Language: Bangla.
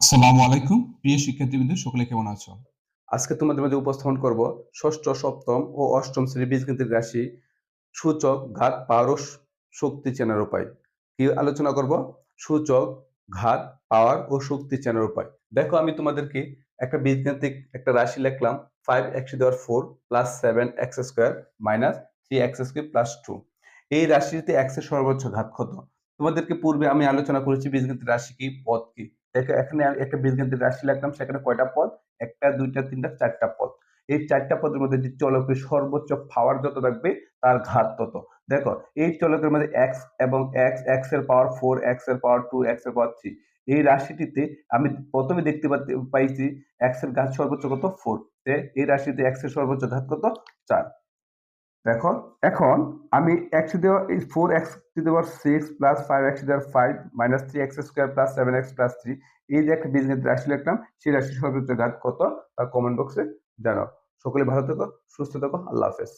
আসসালামু আলাইকুম, প্রিয় শিক্ষার্থীবৃন্দ, সকলে কেমন আছো? আজকে তোমাদের মাঝে উপস্থাপন করব ষষ্ঠ, সপ্তম ও অষ্টম শ্রেণির বীজগণিতের রাশি সূচক ঘাত পাওয়ার শক্তি চেনার উপায়। কি আলোচনা করব? সূচক ঘাত পাওয়ার ও শক্তি চেনার উপায়। দেখো, আমি তোমাদেরকে একটা বীজগাণিতিক একটা রাশি লিখলাম ফাইভ এক্স দেওয়ার four plus seven x square minus three x square plus two এই রাশিতে এক্সের সর্বোচ্চ ঘাত কত? তোমাদেরকে পূর্বে আমি আলোচনা করেছি বীজগণিতের রাশি কি, পদ কি। এখানে একটা বীজগণিতের রাশি লিখলাম সেখানে কয়টা পদ? একটা, দুইটা, তিনটা, চারটা পদ। এই চারটা পদের মধ্যে যে চলকের সর্বোচ্চ পাওয়ার যত থাকবে, তার ঘাত তত। দেখো, এই চলকের মধ্যে এক্স এবং এক্স এক্সের পাওয়ার ফোর এক্সের পাওয়ার টু এক্সের পাওয়ার থ্রি এই রাশিটিতে আমি প্রথমে দেখতে পাইছি এক্সের ঘাত সর্বোচ্চ কত? ফোর এই রাশিতে এক্সের সর্বোচ্চ ঘাত কত? চার। দেখো, এখন আমি এক্স দেওয়া এই ফোর এক্স দেওয়ার সিক্স প্লাস ফাইভ এক্স দেওয়ার five minus three x square plus seven x plus three এই যে একটা বিজনেস রাশি লিখলাম, সেই রাশি সর্বোচ্চ ঘাত কত? তা কমেন্ট বক্সে জানাও। সকলে ভালো থেকো, সুস্থ থেকো, আল্লাহ হাফেজ।